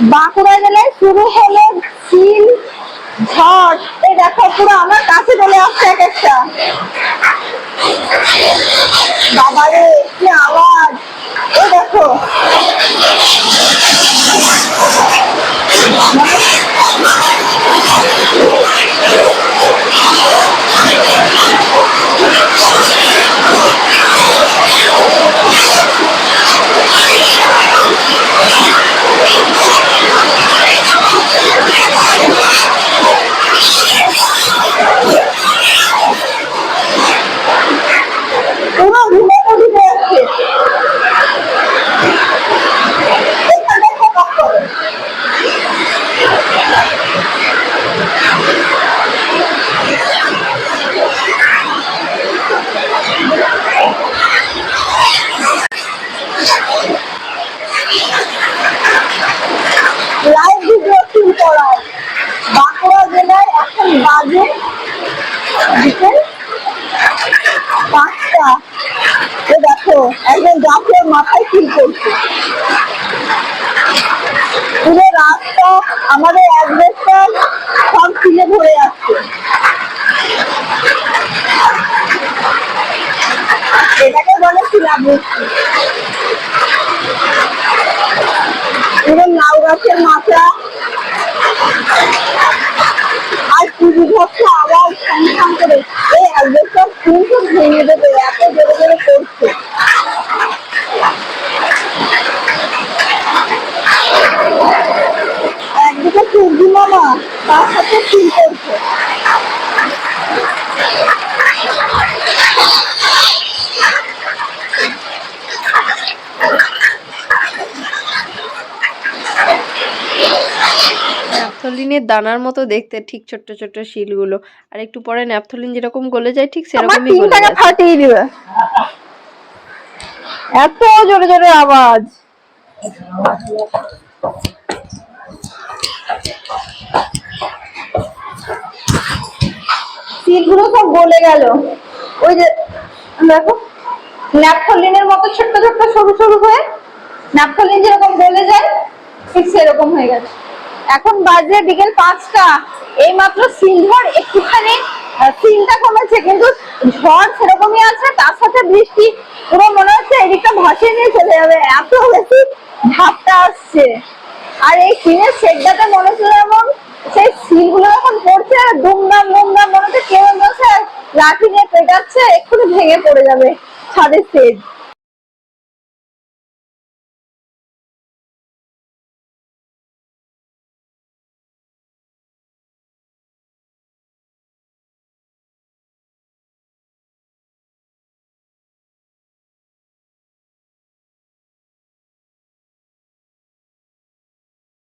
বাঁকুড়া জেলায় শুরু হলো চিল ঝড়। এই দেখো, পুরো আমার কাছে চলে আসছে এক একটা। বাবারে কি আওয়াজ? ও দেখো। গাছের মাথায় কি করছে? পুরো রাস্তা আমাদের অ্যাড্রেসটা সব ছিলে ভরে যাচ্ছে। এটাকে বলে শিলাবৃষ্টি পুরো লাউ গাছের মাথা। আর টিভি ঘরটা আওয়াজ সংখ্যান করে। এই অ্যাড্রেসটা কিন্তু ভেঙে দেবে, এত জোরে জোরে করছে একদিকে সূর্যি ফিল করছে ন্যাপথলিনের দানার মতো দেখতে ঠিক ছোট্ট ছোট্ট শিলগুলো। আর একটু পরে ন্যাপথলিন যেরকম গলে যায় ঠিক সেরকমই গলে যাচ্ছে ফাটিয়ে দিবে। এত জোরে জোরে আওয়াজ। সিলগুলো সব গলে গেল। ওই যে, দেখো, ন্যাপথলিনের মতো ছোট্ট ছোট্ট সরু সরু হয়ে ন্যাপথলিন যেরকম গলে যায়, ঠিক সেরকম হয়ে গেছে। এখন বাজে বিকেল পাঁচটা। এইমাত্র সিলভার একটুখানি সিলটা কমেছে, কিন্তু ঝড় সেরকমই আছে, তার সাথে বৃষ্টি, পুরো মনে হচ্ছে এদিকটা ভাসিয়ে নিয়ে চলে যাবে। এত বেশি ঝাপটা আসছে। আর এই সিনের শেডটাতে মনে হচ্ছে যেমন সেই সিলগুলো যখন পড়ছে আর দুমদাম দুমদাম, মনে হচ্ছে কেউ বলছে লাঠি নিয়ে পেটাচ্ছে, এক্ষুনি ভেঙে পড়ে যাবে ছাদের শেড